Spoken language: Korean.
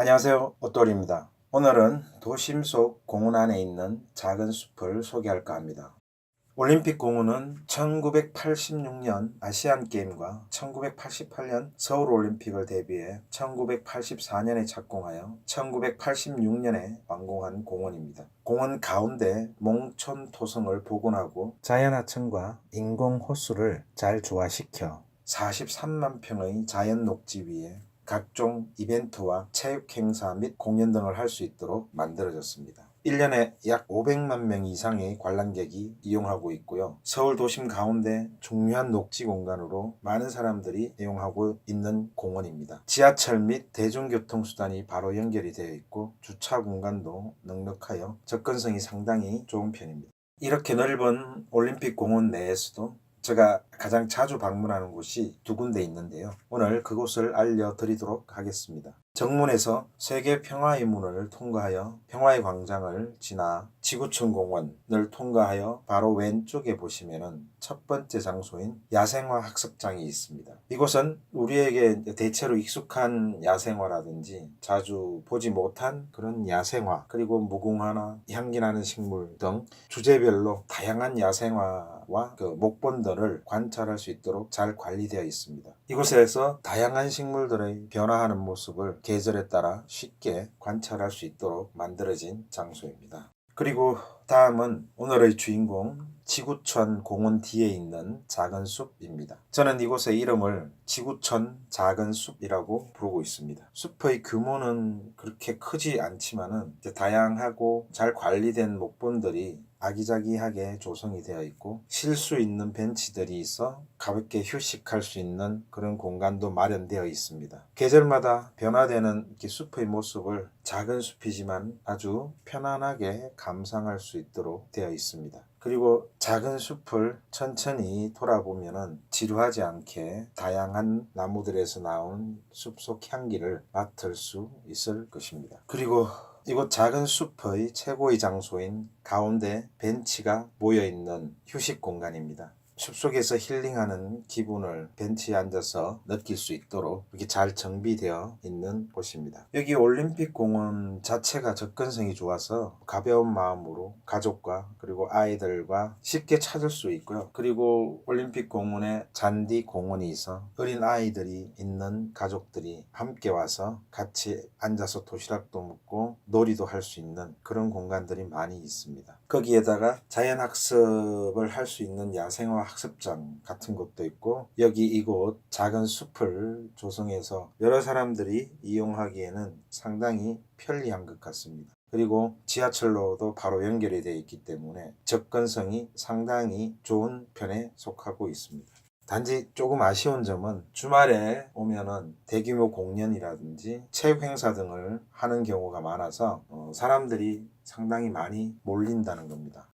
안녕하세요. 오돌입니다. 오늘은 도심 속 공원 안에 있는 작은 숲을 소개할까 합니다. 올림픽 공원은 1986년 아시안 게임과 1988년 서울 올림픽을 대비해 1984년에 착공하여 1986년에 완공한 공원입니다. 공원 가운데 몽촌 토성을 복원하고 자연하천과 인공 호수를 잘 조화시켜 43만 평의 자연 녹지 위에 각종 이벤트와 체육 행사 및 공연 등을 할 수 있도록 만들어졌습니다. 1년에 약 500만 명 이상의 관람객이 이용하고 있고요. 서울 도심 가운데 중요한 녹지 공간으로 많은 사람들이 이용하고 있는 공원입니다. 지하철 및 대중교통수단이 바로 연결이 되어 있고 주차 공간도 넉넉하여 접근성이 상당히 좋은 편입니다. 이렇게 넓은 올림픽 공원 내에서도 제가 가장 자주 방문하는 곳이 두 군데 있는데요. 오늘 그곳을 알려드리도록 하겠습니다. 정문에서 세계 평화의 문을 통과하여 평화의 광장을 지나 지구촌 공원을 통과하여 바로 왼쪽에 보시면은 첫 번째 장소인 야생화 학습장이 있습니다. 이곳은 우리에게 대체로 익숙한 야생화라든지 자주 보지 못한 그런 야생화 그리고 무궁화나 향기 나는 식물 등 주제별로 다양한 야생화와 그 목본들을 관찰할 수 있도록 잘 관리되어 있습니다. 이곳에서 다양한 식물들의 변화하는 모습을 계절에 따라 쉽게 관찰할 수 있도록 만들어진 장소입니다. 그리고 다음은 오늘의 주인공 지구촌 공원 뒤에 있는 작은 숲입니다. 저는 이곳의 이름을 지구촌 작은 숲이라고 부르고 있습니다. 숲의 규모는 그렇게 크지 않지만은 다양하고 잘 관리된 목본들이 아기자기하게 조성이 되어 있고 쉴 수 있는 벤치들이 있어 가볍게 휴식할 수 있는 그런 공간도 마련되어 있습니다. 계절마다 변화되는 숲의 모습을 작은 숲이지만 아주 편안하게 감상할 수 있도록 되어 있습니다. 그리고 작은 숲을 천천히 돌아보면은 지루하지 않게 다양한 나무들에서 나온 숲속 향기를 맡을 수 있을 것입니다. 그리고 이곳 작은 숲의 최고의 장소인 가운데 벤치가 모여 있는 휴식 공간입니다. 숲속에서 힐링하는 기분을 벤치에 앉아서 느낄 수 있도록 이렇게 잘 정비되어 있는 곳입니다. 여기 올림픽 공원 자체가 접근성이 좋아서 가벼운 마음으로 가족과 그리고 아이들과 쉽게 찾을 수 있고요. 그리고 올림픽 공원에 잔디 공원이 있어 어린 아이들이 있는 가족들이 함께 와서 같이 앉아서 도시락도 먹고 놀이도 할 수 있는 그런 공간들이 많이 있습니다. 거기에다가 자연학습을 할 수 있는 야생화 학습장 같은 곳도 있고 여기 이곳 작은 숲을 조성해서 여러 사람들이 이용하기에는 상당히 편리한 것 같습니다. 그리고 지하철로도 바로 연결이 되어 있기 때문에 접근성이 상당히 좋은 편에 속하고 있습니다. 단지 조금 아쉬운 점은 주말에 오면은 대규모 공연이라든지 체육 행사 등을 하는 경우가 많아서 어, 사람들이 상당히 많이 몰린다는 겁니다.